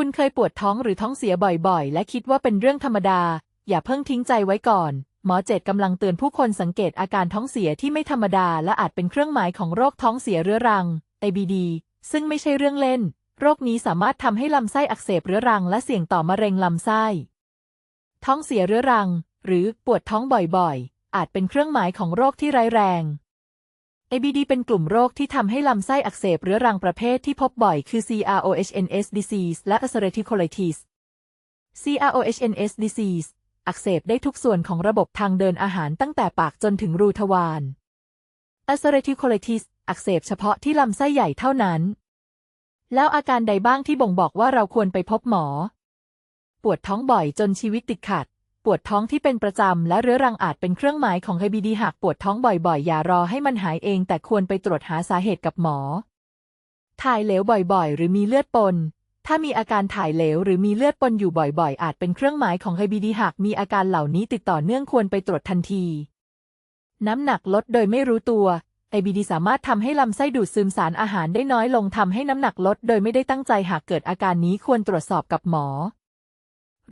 คุณเคยปวดท้องหรือท้องเสียบ่อยๆ และคิดว่าเป็นเรื่องธรรมดา อย่าเพิ่งทิ้งใจไว้ก่อน หมอเจตกำลังเตือนผู้คนสังเกตอาการท้องเสียที่ไม่ธรรมดา และอาจเป็นเครื่องหมายของโรคท้องเสียเรื้อรัง ABD ซึ่งไม่ใช่เรื่องเล่น โรคนี้สามารถทำให้ลำไส้อักเสบเรื้อรัง และเสี่ยงต่อมะเร็งลำไส้ ท้องเสียเรื้อรัง หรือปวดท้องบ่อยๆ อาจเป็นเครื่องหมายของโรคที่ร้ายแรง ABD เป็นกลุ่มโรคที่ทำให้ลำไส้อักเสบเรื้อรังประเภทที่พบบ่อยคือ CROHNS disease และ ulcerative colitis CROHNS disease อักเสบได้ทุกส่วนของระบบทางเดินอาหารตั้งแต่ปากจนถึงรูทวาร ulcerative colitis อักเสบเฉพาะที่ลำไส้ใหญ่เท่านั้น แล้วอาการใดบ้างที่บ่งบอกว่าเราควรไปพบหมอ ปวดท้องบ่อยจนชีวิตติดขัด ปวดท้องที่เป็นประจำและเรื้อรังอาจเป็นเครื่องหมายของ IBD หากปวดท้องบ่อยๆ อย่ารอให้มันหายเอง แต่ควรไปตรวจหาสาเหตุกับหมอ ถ่ายเหลวบ่อยๆ หรือมีเลือดปน ถ้ามีอาการถ่ายเหลวหรือมีเลือดปนอยู่บ่อยๆ อาจเป็นเครื่องหมายของ IBD หากมีอาการเหล่านี้ติดต่อเนื่องควรไปตรวจทันที น้ำหนักลดโดยไม่รู้ตัว IBD สามารถทำให้ลำไส้ดูดซึมสารอาหารได้น้อยลงทำให้น้ำหนักลดโดยไม่ได้ตั้งใจหากเกิดอาการนี้ควรตรวจสอบกับหมอ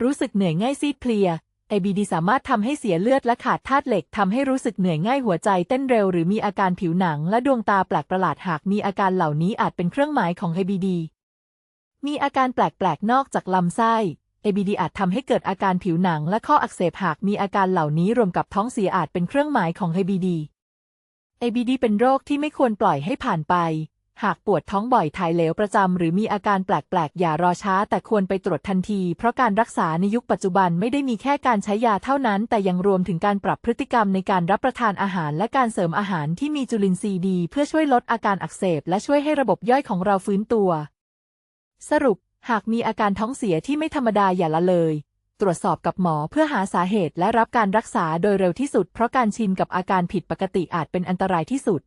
รู้สึกเหนื่อยง่ายซีดเพลีย IBD สามารถทำให้เสียเลือดและขาดธาตุเหล็กทำให้รู้สึกเหนื่อยง่ายหัวใจเต้นเร็วหรือมีอาการผิวหนังและดวงตาแปลกประหลาดหากมีอาการเหล่านี้อาจเป็นเครื่องหมายของ IBD มีอาการแปลกๆ นอกจากลำไส้ ABD อาจทำให้เกิดอาการผิวหนังและข้ออักเสบหากมีอาการเหล่านี้รวมกับท้องเสียอาจเป็นเครื่องหมายของ ABD ABD เป็นโรคที่ไม่ควรปล่อยให้ผ่านไป หากปวดท้องบ่อยถ่ายเหลวประจำหรือมีอาการแปลกๆ อย่ารอช้าแต่ควรไปตรวจทันที เพราะการรักษาในยุคปัจจุบันไม่ได้มีแค่การใช้ยาเท่านั้น แต่ยังรวมถึงการปรับพฤติกรรมในการรับประทานอาหาร และการเสริมอาหารที่มีจุลินทรีย์ดี เพื่อช่วยลดอาการอักเสบ และช่วยให้ระบบย่อยของเราฟื้นตัว สรุป หากมีอาการท้องเสียที่ไม่ธรรมดาอย่าละเลย ตรวจสอบกับหมอเพื่อหาสาเหตุและรับการรักษาโดยเร็วที่สุด เพราะการชินกับอาการผิดปกติอาจเป็นอันตรายที่สุด